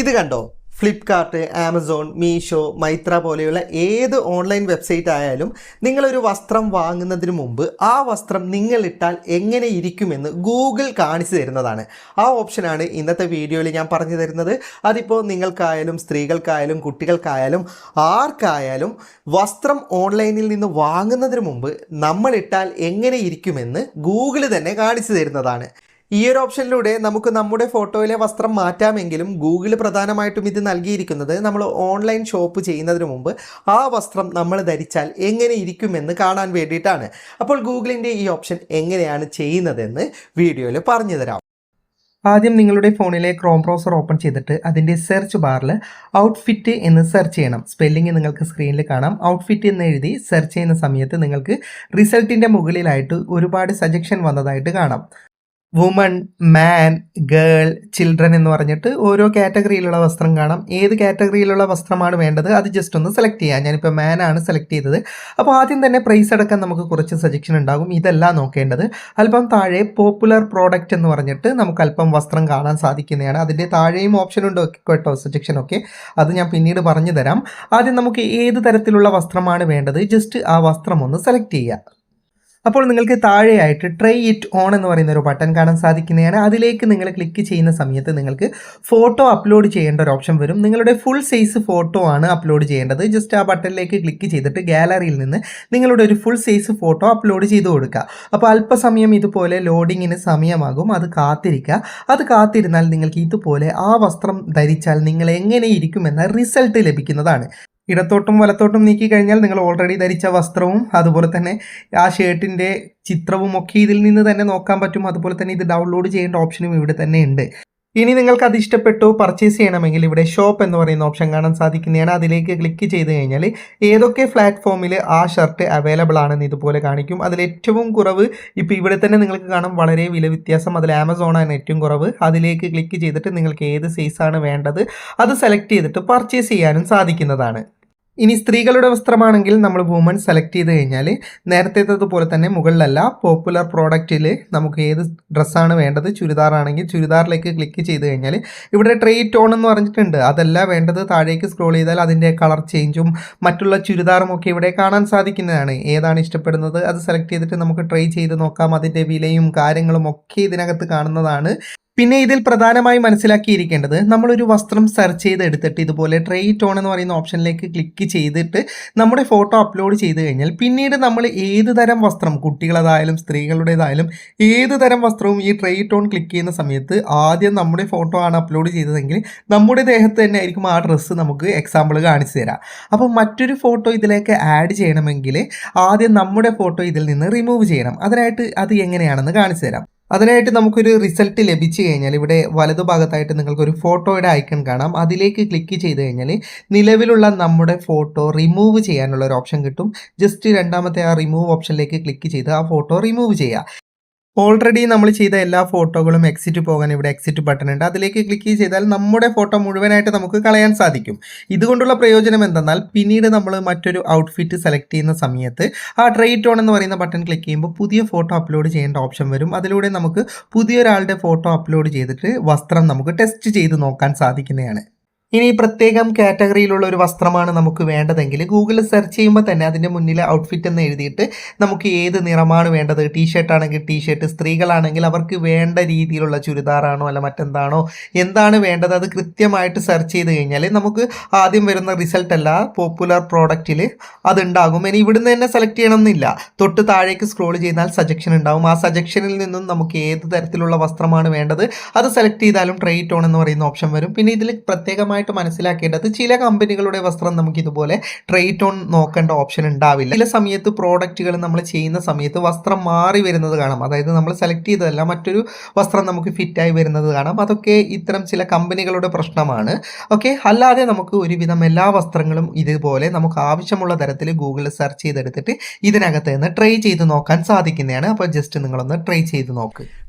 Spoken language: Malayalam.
ഇത് കണ്ടോ? ഫ്ലിപ്കാർട്ട് ആമസോൺ മീഷോ മൈത്ര പോലെയുള്ള ഏത് ഓൺലൈൻ വെബ്സൈറ്റ് ആയാലും നിങ്ങളൊരു വസ്ത്രം വാങ്ങുന്നതിന് മുമ്പ് ആ വസ്ത്രം നിങ്ങളിട്ടാൽ എങ്ങനെ ഇരിക്കുമെന്ന് ഗൂഗിൾ കാണിച്ചു തരുന്നതാണ്. ആ ഓപ്ഷനാണ് ഇന്നത്തെ വീഡിയോയിൽ ഞാൻ പറഞ്ഞു തരുന്നത്. അതിപ്പോൾ നിങ്ങൾക്കായാലും സ്ത്രീകൾക്കായാലും കുട്ടികൾക്കായാലും ആർക്കായാലും വസ്ത്രം ഓൺലൈനിൽ നിന്ന് വാങ്ങുന്നതിന് മുമ്പ് നമ്മളിട്ടാൽ എങ്ങനെ ഇരിക്കുമെന്ന് ഗൂഗിൾ തന്നെ കാണിച്ചു തരുന്നതാണ്. ഈ ഒരു ഓപ്ഷനിലൂടെ നമുക്ക് നമ്മുടെ ഫോട്ടോയിലെ വസ്ത്രം മാറ്റാമെങ്കിലും ഗൂഗിൾ പ്രധാനമായിട്ടും ഇത് നൽകിയിരിക്കുന്നത് നമ്മൾ ഓൺലൈൻ ഷോപ്പ് ചെയ്യുന്നതിന് മുമ്പ് ആ വസ്ത്രം നമ്മൾ ധരിച്ചാൽ എങ്ങനെ ഇരിക്കുമെന്ന് കാണാൻ വേണ്ടിയിട്ടാണ്. അപ്പോൾ ഗൂഗിളിന്റെ ഈ ഓപ്ഷൻ എങ്ങനെയാണ് ചെയ്യുന്നതെന്ന് വീഡിയോയിൽ പറഞ്ഞു തരാം. ആദ്യം നിങ്ങളുടെ ഫോണിലെ ക്രോം ബ്രൗസർ ഓപ്പൺ ചെയ്തിട്ട് അതിന്റെ സെർച്ച് ബാറിൽ ഔട്ട്ഫിറ്റ് എന്ന് സെർച്ച് ചെയ്യണം. സ്പെല്ലിംഗ് നിങ്ങൾക്ക് സ്ക്രീനിൽ കാണാം. ഔട്ട്ഫിറ്റ് എന്ന് എഴുതി സെർച്ച് ചെയ്യുന്ന സമയത്ത് നിങ്ങൾക്ക് റിസൾട്ടിന്റെ മുകളിലായിട്ട് ഒരുപാട് സജഷൻ വന്നതായിട്ട് കാണാം. വുമൺ മാൻ ഗേൾ ചിൽഡ്രൻ എന്ന് പറഞ്ഞിട്ട് ഓരോ കാറ്റഗറിയിലുള്ള വസ്ത്രം കാണാം. ഏത് കാറ്റഗറിയിലുള്ള വസ്ത്രമാണ് വേണ്ടത്? അത് ജസ്റ്റ് ഒന്ന് സെലക്ട് ചെയ്യാം. ഞാനിപ്പോൾ മാൻ ആണ് സെലക്ട് ചെയ്തത്. അപ്പോൾ ആദ്യം തന്നെ പ്രൈസ് അടക്കം നമുക്ക് കുറച്ച് സജഷൻ ഉണ്ടാകും. ഇതല്ല നോക്കേണ്ടത്. അല്പം താഴെ പോപ്പുലർ പ്രോഡക്റ്റ് എന്ന് പറഞ്ഞിട്ട് നമുക്ക് അല്പം വസ്ത്രം കാണാൻ സാധിക്കുന്നതാണ്. അതിന്റെ താഴെയും ഓപ്ഷൻ ഉണ്ട് കേട്ടോ സജഷൻ ഒക്കെ. അത് ഞാൻ പിന്നീട് പറഞ്ഞു തരാം ആദ്യം നമുക്ക് ഏത് തരത്തിലുള്ള വസ്ത്രമാണ് വേണ്ടത്? ജസ്റ്റ് ആ വസ്ത്രം ഒന്ന് സെലക്ട് ചെയ്യുക അപ്പോൾ നിങ്ങൾക്ക് താഴെയായിട്ട് ട്രൈ ഇറ്റ് ഓൺ എന്ന് പറയുന്ന ഒരു ബട്ടൺ കാണാൻ സാധിക്കുന്നതാണ്. അതിലേക്ക് നിങ്ങൾ ക്ലിക്ക് ചെയ്യുന്ന സമയത്ത് നിങ്ങൾക്ക് ഫോട്ടോ അപ്ലോഡ് ചെയ്യേണ്ട ഒരു ഓപ്ഷൻ വരും. നിങ്ങളുടെ ഫുൾ സൈസ് ഫോട്ടോ ആണ് അപ്ലോഡ് ചെയ്യേണ്ടത്. ജസ്റ്റ് ആ ബട്ടണിലേക്ക് ക്ലിക്ക് ചെയ്തിട്ട് ഗാലറിയിൽ നിന്ന് നിങ്ങളുടെ ഒരു ഫുൾ സൈസ് ഫോട്ടോ അപ്ലോഡ് ചെയ്ത് കൊടുക്കുക. അപ്പോൾ അല്പസമയം ഇതുപോലെ ലോഡിങ്ങിന് സമയമാകും. അത് കാത്തിരിക്കുക. അത് കാത്തിരുന്നാൽ നിങ്ങൾക്ക് ഇതുപോലെ ആ വസ്ത്രം ധരിച്ചാൽ നിങ്ങൾ എങ്ങനെ ഇരിക്കുമെന്ന റിസൾട്ട് ലഭിക്കുന്നതാണ്. ഇടത്തോട്ടും വലത്തോട്ടും നീക്കി കഴിഞ്ഞാൽ നിങ്ങൾ ഓൾറെഡി ധരിച്ച വസ്ത്രവും അതുപോലെ തന്നെ ആ ഷർട്ടിന്റെ ചിത്രവും ഒക്കെ ഇതിൽ നിന്ന് തന്നെ നോക്കാൻ പറ്റും. അതുപോലെ തന്നെ ഇത് ഡൗൺലോഡ് ചെയ്യേണ്ട ഓപ്ഷനും ഇവിടെ തന്നെ ഉണ്ട്. ഇനി നിങ്ങൾക്ക് അത് ഇഷ്ടപ്പെട്ടു പർച്ചേസ് ചെയ്യണമെങ്കിൽ ഇവിടെ ഷോപ്പ് എന്ന് പറയുന്ന ഓപ്ഷൻ കാണാൻ സാധിക്കുന്നതാണ് അതിലേക്ക് ക്ലിക്ക് ചെയ്ത് കഴിഞ്ഞാൽ ഏതൊക്കെ പ്ലാറ്റ്ഫോമിൽ ആ ഷർട്ട് അവൈലബിൾ ആണെന്ന് ഇതുപോലെ കാണിക്കും. അതിൽ ഏറ്റവും കുറവ് ഇപ്പോൾ ഇവിടെ തന്നെ നിങ്ങൾക്ക് കാണാം വളരെ വില വ്യത്യാസം. അതിൽ ആമസോണാണ് ഏറ്റവും കുറവ്. അതിലേക്ക് ക്ലിക്ക് ചെയ്തിട്ട് നിങ്ങൾക്ക് ഏത് സൈസാണ് വേണ്ടത് അത് സെലക്ട് ചെയ്തിട്ട് പർച്ചേസ് ചെയ്യാനും സാധിക്കുന്നതാണ്. ഇനി സ്ത്രീകളുടെ വസ്ത്രമാണെങ്കിൽ നമ്മൾ വുമൺ സെലക്ട് ചെയ്ത് കഴിഞ്ഞാൽ നേരത്തേത്തതുപോലെ തന്നെ മുകളിലല്ല പോപ്പുലർ പ്രോഡക്റ്റിൽ നമുക്ക് ഏത് ഡ്രസ്സാണ് വേണ്ടത്? ചുരിദാറാണെങ്കിൽ ചുരിദാറിലേക്ക് ക്ലിക്ക് ചെയ്ത് കഴിഞ്ഞാൽ ഇവിടെ ട്രേ ടോൺ എന്ന് പറഞ്ഞിട്ടുണ്ട്. അതല്ല വേണ്ടത്. താഴേക്ക് സ്ക്രോൾ ചെയ്താൽ അതിന്റെ കളർ ചേഞ്ചും മറ്റുള്ള ചുരിദാറും ഒക്കെ ഇവിടെ കാണാൻ സാധിക്കുന്നതാണ്. ഏതാണ് ഇഷ്ടപ്പെടുന്നത്? അത് സെലക്ട് ചെയ്തിട്ട് നമുക്ക് ട്രൈ ചെയ്ത് നോക്കാം. അതിന്റെ വിലയും കാര്യങ്ങളും ഒക്കെ ഇതിനകത്ത് കാണുന്നതാണ്. പിന്നെ ഇതിൽ പ്രധാനമായി മനസ്സിലാക്കിയിരിക്കേണ്ടത് നമ്മളൊരു വസ്ത്രം സെർച്ച് ചെയ്ത് എടുത്തിട്ട് ഇതുപോലെ ട്രേ ടോൺ എന്ന് പറയുന്ന ഓപ്ഷനിലേക്ക് ക്ലിക്ക് ചെയ്തിട്ട് നമ്മുടെ ഫോട്ടോ അപ്ലോഡ് ചെയ്ത് കഴിഞ്ഞാൽ പിന്നീട് നമ്മൾ ഏത് തരം വസ്ത്രം കുട്ടികളതായാലും സ്ത്രീകളുടേതായാലും ഏത് തരം വസ്ത്രവും ഈ ട്രേ ടോൺ ക്ലിക്ക് ചെയ്യുന്ന സമയത്ത് ആദ്യം നമ്മുടെ ഫോട്ടോ ആണ് അപ്ലോഡ് ചെയ്തതെങ്കിൽ നമ്മുടെ ദേഹത്ത് തന്നെ ആയിരിക്കും ആ ഡ്രസ്സ് നമുക്ക് എക്സാമ്പിൾ കാണിച്ചു തരാം. അപ്പോൾ മറ്റൊരു ഫോട്ടോ ഇതിലേക്ക് ആഡ് ചെയ്യണമെങ്കിൽ ആദ്യം നമ്മുടെ ഫോട്ടോ ഇതിൽ നിന്ന് റിമൂവ് ചെയ്യണം. അതിനായിട്ട് അത് എങ്ങനെയാണെന്ന് കാണിച്ചു തരാം. അതിനായിട്ട് നമുക്കൊരു റിസൾട്ട് ലഭിച്ചു കഴിഞ്ഞാൽ ഇവിടെ വലതുഭാഗത്തായിട്ട് നിങ്ങൾക്കൊരു ഫോട്ടോയുടെ ഐക്കൺ കാണാം. അതിലേക്ക് ക്ലിക്ക് ചെയ്ത് കഴിഞ്ഞാൽ നിലവിലുള്ള നമ്മുടെ ഫോട്ടോ റിമൂവ് ചെയ്യാനുള്ള ഒരു ഓപ്ഷൻ കിട്ടും. ജസ്റ്റ് രണ്ടാമത്തെ ആ റിമൂവ് ഓപ്ഷനിലേക്ക് ക്ലിക്ക് ചെയ്ത് ആ ഫോട്ടോ റിമൂവ് ചെയ്യുക ഓൾറെഡി നമ്മൾ ചെയ്ത എല്ലാ ഫോട്ടോകളും എക്സിറ്റ് പോകാൻ ഇവിടെ എക്സിറ്റ് ബട്ടൺ ഉണ്ട്. അതിലേക്ക് ക്ലിക്ക് ചെയ്താൽ നമ്മുടെ ഫോട്ടോ മുഴുവനായിട്ട് നമുക്ക് കളയാൻ സാധിക്കും. ഇതുകൊണ്ടുള്ള പ്രയോജനം എന്തെന്നാൽ പിന്നീട് നമ്മൾ മറ്റൊരു ഔട്ട്ഫിറ്റ് സെലക്ട് ചെയ്യുന്ന സമയത്ത് ആ ട്രേറ്റ് ഓൺ എന്ന് പറയുന്ന ബട്ടൺ ക്ലിക്ക് ചെയ്യുമ്പോൾ പുതിയ ഫോട്ടോ അപ്ലോഡ് ചെയ്യേണ്ട ഓപ്ഷൻ വരും. അതിലൂടെ നമുക്ക് പുതിയൊരാളുടെ ഫോട്ടോ അപ്ലോഡ് ചെയ്തിട്ട് വസ്ത്രം നമുക്ക് ടെസ്റ്റ് ചെയ്ത് നോക്കാൻ സാധിക്കുന്നതാണ്. ഇനി പ്രത്യേകം കാറ്റഗറിയിലുള്ള ഒരു വസ്ത്രമാണ് നമുക്ക് വേണ്ടതെങ്കിൽ ഗൂഗിളിൽ സെർച്ച് ചെയ്യുമ്പോൾ തന്നെ അതിന്റെ മുന്നിൽ ഔട്ട്ഫിറ്റ് എന്ന് എഴുതിയിട്ട് നമുക്ക് ഏത് നിറമാണ് വേണ്ടത്? ടീ ഷർട്ട് ആണെങ്കിൽ ടീ ഷർട്ട് സ്ത്രീകളാണെങ്കിൽ അവർക്ക് വേണ്ട രീതിയിലുള്ള ചുരിദാറാണോ അല്ല മറ്റെന്താണോ? എന്താണ് വേണ്ടത്? അത് കൃത്യമായിട്ട് സെർച്ച് ചെയ്ത് കഴിഞ്ഞാൽ നമുക്ക് ആദ്യം വരുന്ന റിസൾട്ട് അല്ല പോപ്പുലർ പ്രോഡക്റ്റിൽ അതുണ്ടാകും. ഇനി ഇവിടുന്ന് തന്നെ സെലക്ട് ചെയ്യണമെന്നില്ല. തൊട്ട് താഴേക്ക് സ്ക്രോൾ ചെയ്താൽ സജക്ഷൻ ഉണ്ടാകും ആ സജക്ഷനിൽ നിന്നും നമുക്ക് ഏത് തരത്തിലുള്ള വസ്ത്രമാണ് വേണ്ടത്? അത് സെലക്ട് ചെയ്താലും ട്രൈ ഓൺ എന്ന് പറയുന്ന ഓപ്ഷൻ വരും. പിന്നെ ഇതിൽ പ്രത്യേകമായി പ്രധാനമായിട്ട് മനസ്സിലാക്കേണ്ടത് ചില കമ്പനികളുടെ വസ്ത്രം നമുക്ക് ഇതുപോലെ ട്രേറ്റ് ഓൺ നോക്കേണ്ട ഓപ്ഷൻ ഉണ്ടാവില്ല. ചില സമയത്ത് പ്രോഡക്റ്റുകൾ നമ്മൾ ചെയ്യുന്ന സമയത്ത് വസ്ത്രം മാറി വരുന്നത് കാണാം. അതായത് നമ്മൾ സെലക്ട് ചെയ്തതല്ല മറ്റൊരു വസ്ത്രം നമുക്ക് ഫിറ്റായി വരുന്നത് കാണാം. അതൊക്കെ ഇത്തരം ചില കമ്പനികളുടെ പ്രശ്നമാണ്. ഓക്കെ അല്ലാതെ നമുക്ക് ഒരുവിധം എല്ലാ വസ്ത്രങ്ങളും ഇതുപോലെ നമുക്ക് ആവശ്യമുള്ള തരത്തിൽ ഗൂഗിളിൽ സെർച്ച് ചെയ്തെടുത്തിട്ട് ഇതിനകത്ത് നിന്ന് ട്രൈ ചെയ്ത് നോക്കാൻ സാധിക്കുന്നതാണ്. അപ്പോൾ ജസ്റ്റ് നിങ്ങളൊന്ന് ട്രൈ ചെയ്ത് നോക്ക്.